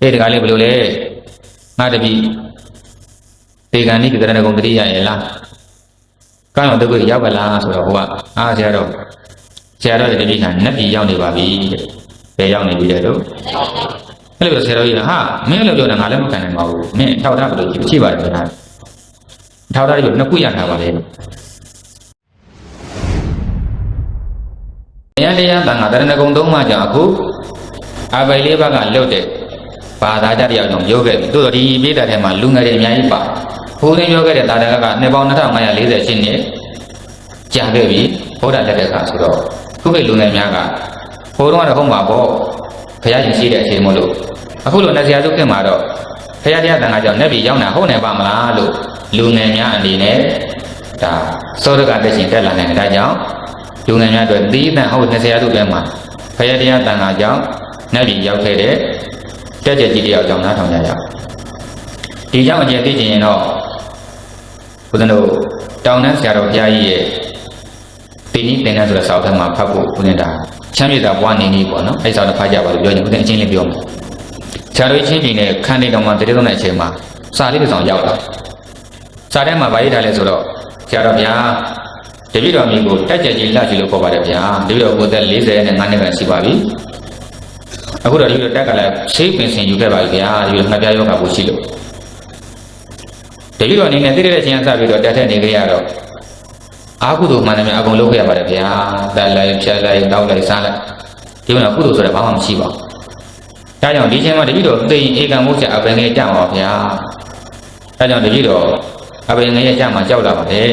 အေးတကားလေးဘယ်လိုလဲငါတပည့်ဒေဂန်နိကတရဏဂုံတတိယရဲ့လားကောင်းအောင်တုတ်ကိုရောက်ပါလားဆိုတော့ဟိုကအားဆရာတော်ဆရာတော်ရဲ့တပည့်ကနတ်ပြည်ရောက်နေပါပြီတဲ့ဘယ်ရောက်နေပြီလဲတော့အဲ့လိုဆရာတော်ကြီးကဟာမင်းလည်းပြောတာငါလည်းမခံနိုင်ပါဘူးမင်းထောက်ထားဘယ်လိုကြည့်ရှိပါတယ်ဗျာထောက်ထားပြီးနှစ်ခုရထားပါလေတရားတရားတန်ခါတရဏဂုံသုံးပါးကြောင့်အခုအဘိလေးဘက်ကလွတ်တဲ့ ဘာသာကြတရားကြောင့်ရုပ်ခဲ့ပြီတိုးတော့ဒီပိဋကထဲမှာလူငယ်တွေအများကြီးပါဘုန်းကြီးပြောခဲ့တဲ့သာဓကကနှစ်ပေါင်း2548နှစ်ကြာခဲ့ပြီဘုရားလက်ထက်ကဆိုတော့ခုခေတ်လူငယ်များကဘိုးတော်ကတော့ဟုတ်မှာပေါ့ဘုရားရှင်ရှိတဲ့အချိန်မို့လို့အခုလိုနဲ့ဆရာစုခင်မှာတော့ဘုရားတရားတန်ခါကြောင့်လက်ပြီးရောက်တာဟုတ်နေပါမလားလို့လူငယ်များအနေနဲ့ဒါသောရကတက်ရှင်တက်လာနိုင်တဲ့ဒါကြောင့်လူငယ်များအတွက်သီးသန့်ဟုတ်နေဆရာစုထဲမှာဘုရားတရားတန်ခါကြောင့်လက်ပြီးရောက်ခဲ့တဲ့ တက်ကြကြီးတယောက်ကြောင့်နားထောင်ကြရအောင်ဒီကြောင့်အကျယ်သိချင်ရင်တော့ဘုရားတို့တောင်တန်းဆရာတော်ဘုရားကြီးရဲ့တင်ကြီးတင်တန်းဆိုတဲ့စာအုပ်ထဲမှာဖတ်ဖို့ဘုရားတာချမ်းမြေတာပွားနေနေပေါ့နော်အဲ့စာတော့ဖတ်ကြပါလို့ပြောရင်ဘုရားအချင်းလေးပြောမယ်ဆရာတော်ချင်းပြည်နဲ့ခန်းနေတော်မှာတတိယဆုံးတဲ့အချိန်မှာစာလေးတစ်စောင်ရောက်လာစာထဲမှာဗာရေးထားလဲဆိုတော့ဆရာတော်ဗျာတပည့်တော်မျိုးကိုတက်ကြကြီးလှကြည့်လို့ခေါ်ပါတယ်ဗျာတပည့်တော်ကိုယ်သက်40နဲ့9နှစ်ခန့်ရှိပါပြီ အခုတော့ဒီလိုတက်ကလည်းဆေးပင်စင်ယူခဲ့ပါပြီဗျာဒီလိုနှစ်ပြားယောဂကိုရှိလို့တပည့်တော်အနေနဲ့တိတိကျကျစပြီးတော့တက်ထက်နေကြရတော့အာဟုတုမှန်တယ်များအကုန်လုပ်ခဲ့ရပါတယ်ဗျာတက်လိုက်ဖြတ်လိုက်တောက်လိုက်စားလိုက်ဒီမှာကုသိုလ်ဆိုတာဘာမှမရှိပါဘူးဒါကြောင့်ဒီချိန်မှာတပည့်တော်သိရင်ဧကံမိုးချအပင်ငယ်ကြမှာပါဗျာဒါကြောင့်တပည့်တော်အပင်ငယ်ရဲ့ကြမှာကြောက်လာပါတယ်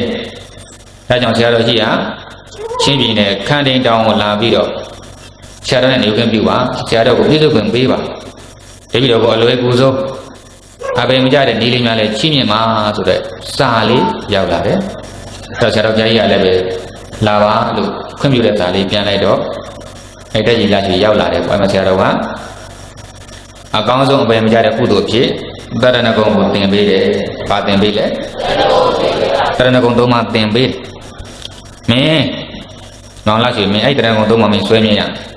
ဒါကြောင့်ဆရာတော်ကြီးဟာချင်းပြည်နယ်ခန်းတိန်တောင်ကိုလာပြီးတော့ ဆရာတော်နဲ့နေခွင့်ပြုပါဆရာတော်ကိုပြည့်စုံခွင့်ပေးပါတပည့်တော်ကအလွယ်ကူဆုံးအပင်မကြတဲ့နေလေးများလဲချီးမြှင့်ပါဆိုတဲ့စာလေးရောက်လာတယ်တော့ဆရာတော်ဘုရားကြီးကလည်းပဲလာပါလို့ခွင့်ပြုတဲ့စာလေးပြန်လိုက်တော့အဲ့တက်ကြီးလာချီရောက်လာတယ်ဘာမှဆရာတော်ကအကောင်းဆုံးအပင်မကြတဲ့ကုသိုလ်ဖြစ်တရဏဂုံကိုသင်ပေးတယ်။ဘာသင်ပေးလဲ။တရဏဂုံသုံးပါးသင်ပေးတယ်။မင်းနောင်လာရှိမင်းအဲ့တရဏဂုံသုံးပါးမင်းဆွဲမြင်ရ။ဘယ်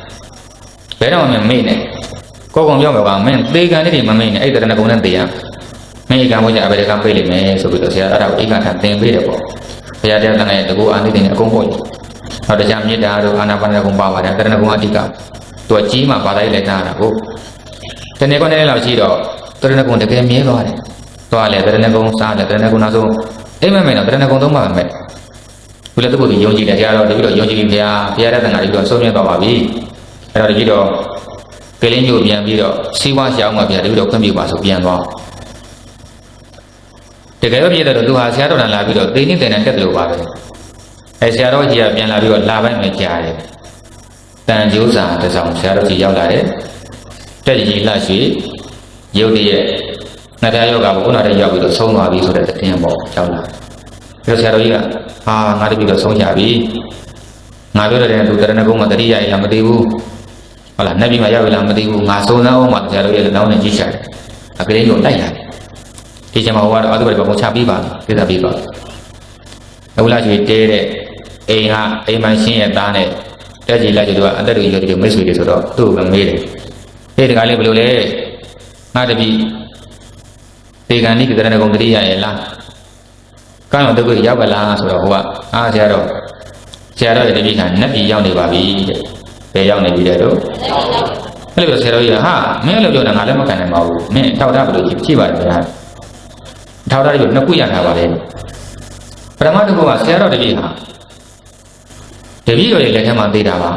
တော့မှမမေ့နဲ့။ကိုယ်ကောင်ပြောမှာကမင်းသေကံလေးတွေမမေ့နဲ့အဲ့တရဏဂုံနဲ့သေရ။မင်းဧကံဝိညာဉ်အဘယ်ကံပေးလိမ့်မယ်ဆိုပြီးတော့ဆရာအဲ့ဒါကိုဧကံထသင်ပေးတယ်ပေါ့။ဘုရားတရားတန်တဲ့တကူအာနိသင်နဲ့အကုန်ပေါ့။နောက်တရားမေတ္တာတို့အာနာပါနကုံပါပါတယ်တရဏဂုံအတိကသူကကြီးမှပါတိုင်းလိုက်တာကိုတနေ့ကနေလောက်ရှိတော့တရဏဂုံတကယ်မြဲသွားတယ်။သွားလေတရဏဂုံစားလေတရဏဂုံနောက်ဆုံးအိမ်မက်မယ်တော့တရဏဂုံသုံးပါမယ်။ဘုရားသူ့ကိုယုံကြည်တယ်ဆရာတော်တပည့်တော်ယုံကြည်ပြီဘုရားဘုရားတဲ့တန်ခါတပည့်တော်ဆုံးမြတ်သွားပါပြီ။ အဲ့တော့တပည့်တော်ကလေးမျိုးပြန်ပြီးတော့စီဝါရှောင်းမှာဘုရားတပည့်တော်ခွင့်ပြုပါဆိုပြန်သွား။တကယ်တော့ပြည့်တယ်လို့သူဟာဆရာတော်တန်လာပြီးတော့သိနေတယ်နဲ့တက်တယ်လို့ပါပဲ။အဲဆရာတော်ကြီးကပြန်လာပြီးတော့လာပိုင်းမကြားတယ်။တန်ကျိုးစာတစ်စောင်ဆရာတော်ကြီးရောက်လာတယ်။တက်ကြီးလှရွှေရုပ်တရက်နှစ်တရားယောဂဘုရားတဲ့ရောက်ပြီးတော့ဆုံးသွားပြီဆိုတဲ့တင်ပေါ့ရောက်လာပြီးတော့ဆရာတော်ကြီးကဟာငါတပည့်တော့ဆုံးကြပြီငါပြောတဲ့သူတရဏဂုံမှာတတိယရည်လားမသိဘူး ဟုတ်လားနတ်ပြည်မှာရောက်ပြီလားမသိဘူးငါဆုံးသားအောင်မှဆရာတော်ကြီးလည်းတောင်းနေကြည့်ရှာတယ်အကလေးကိုလိုက်လာတယ်ဒီချိန်မှာဟိုကတော့အတုပ္ပယ်ပုံချပြီးပါပြီပြသပြီးပါအခုလာရွှေတဲတဲ့အိမ်ဟာအိမ်မရှင်းရဲ့သားနဲ့တက်ကြီးလိုက်ကြတော့အသက်တွေရွယ်တွေမိတ်ဆွေတွေဆိုတော့သူ့ကိုမေးတယ်အေးတကားလေးဘယ်လိုလဲငါတပည့်ဒေဂန်နိကတရဏဂုံတတိယရဲ့လားကောင်းအောင်တုတ်ကိုရောက်ပါလားဆိုတော့ဟိုကအားဆရာတော်ဆရာတော်ရဲ့တပည့်ကနတ်ပြည်ရောက်နေပါပြီတဲ့ ဘယ်ရောက်နေပြီတဲ့တို့အဲ့လိုဆရာတော်ကြီးကဟာမင်းလည်းပြောတာငါလည်းမခံနိုင်ပါဘူးမင်းထောက်ထားဘယ်လိုကြည့်ပါတယ်ဗျာထောက်ထားပြီးနှစ်ခုရထားပါလေပထမတစ်ခုကဆရာတော်တပည့်ဟာတပည့်တော်ရဲ့လက်ထက်မှာသိတာပါ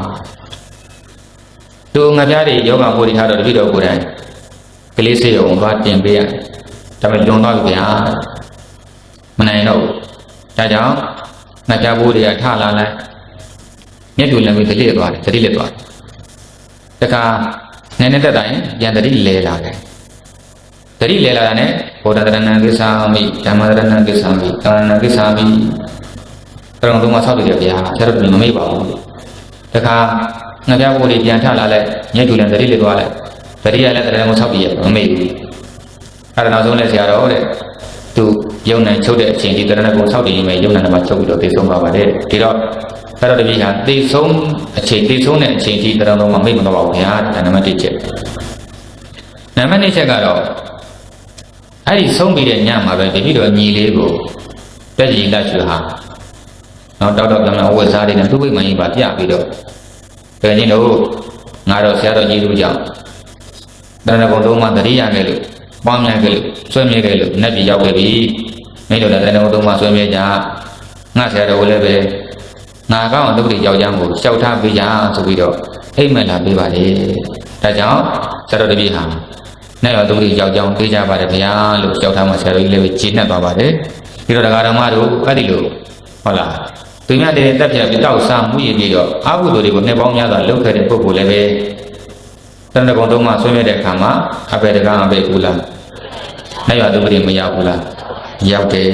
သူငါပြားတွေယောဂပို့ထားတော့တပည့်တော်ကိုယ်တိုင်ကလေးစေအောင်သွားတင်ပေးရတယ်ဒါပေမဲ့လွန်သွားပြီဗျာမနိုင်တော့ဘူးဒါကြောင့်ငါကြဘိုးတွေကထလာလိုက် မျက်တူလည်းမသတိရသွားတယ်သတိလက်သွားတယ်တခါနည်းနည်းတက်တိုင်းပြန်သတိလဲလာတယ်သတိလဲလာတာနဲ့ဘောဓတရဏံကိစ္ဆာမိဓမ္မတရဏံကိစ္ဆာမိသရဏံကိစ္ဆာမိတရုံသုံးပါဆောက်တည်တယ်ဗျာဆရာတို့မမေ့ပါဘူးတခါငါကြဘိုးတွေပြန်ထလာလိုက်မျက်တူလည်းသတိလက်သွားလိုက်သတိရလည်းတရဏံကိုဆောက်တည်ရမမေ့ဘူးအဲ့ဒါနောက်ဆုံးလဲဆရာတော်တဲ့သူယုံနိုင်ချုပ်တဲ့အချိန်ဒီတရဏဂုံဆောက်တည်ရင်ပဲယုံနိုင်တယ်မှာချုပ်ပြီးတော့သိဆုံးပါပါတယ်ဒီတော့ ဆရာတော်တပည့်ဟာသိဆုံးအချိန်သိဆုံးတဲ့အချိန်ဒီတရဏဂုံမှာမိတ်မတော့ပါဘူးခင်ဗျာဒါနံပါတ်1ချက်နနံပါတ်2ချက်ကတော့အဲ့ဒီဆုံးပြီးတဲ့ညမှာပဲတတိတော်ညီလေးကိုတက်ကြီးလက်ရွှေဟာနော်တောက်တော့ကံအဝတ်စားတွေနဲ့သူ့ဝိမှန်ကြီးပါပြပြီးတော့ဘယ်ချင်းတို့ငါတော့ဆရာတော်ကြီးတို့ကြောင့်တဏှာကုံသုံးပါးတတိယခဲ့လို့ပွားများခဲ့လို့ဆွေးမြေခဲ့လို့နတ်ပြည်ရောက်ခဲ့ပြီမင်းတို့လည်းတဏှာကုံသုံးပါးဆွေးမြေကြငါဆရာတော်ကိုလည်းပဲ ငါကောင်းအောင်တုတ်တိယောက်ျားကိုရှောက်ထားပေးကြဆိုပြီးတော့အိမ်မက်လာပေးပါလေဒါကြောင့်ဆရာတော်တပည့်ဟာနဲ့တော်တုတ်တိယောက်ျားပေးကြပါတယ်ဗျာလို့ရှောက်ထားမှဆရာတော်ကြီးလည်းပဲဂျင်းနဲ့သွားပါတယ်ပြီးတော့တရားဓမ္မတို့အဲ့ဒီလိုဟုတ်လားသူများတဲ့တက်ပြပြီးတောက်စားမှုရည်ပြီးတော့အာဟုသူတွေကိုနှစ်ပေါင်းများစွာလှုပ်ခဲ့တဲ့ပုဂ္ဂိုလ်လည်းပဲတဏှာကုံသုံးပါးဆွေးမြေတဲ့အခါမှာအပေတကားအပေကူလားနဲ့ရတုတ်တိမရောက်ဘူးလားရောက်တယ်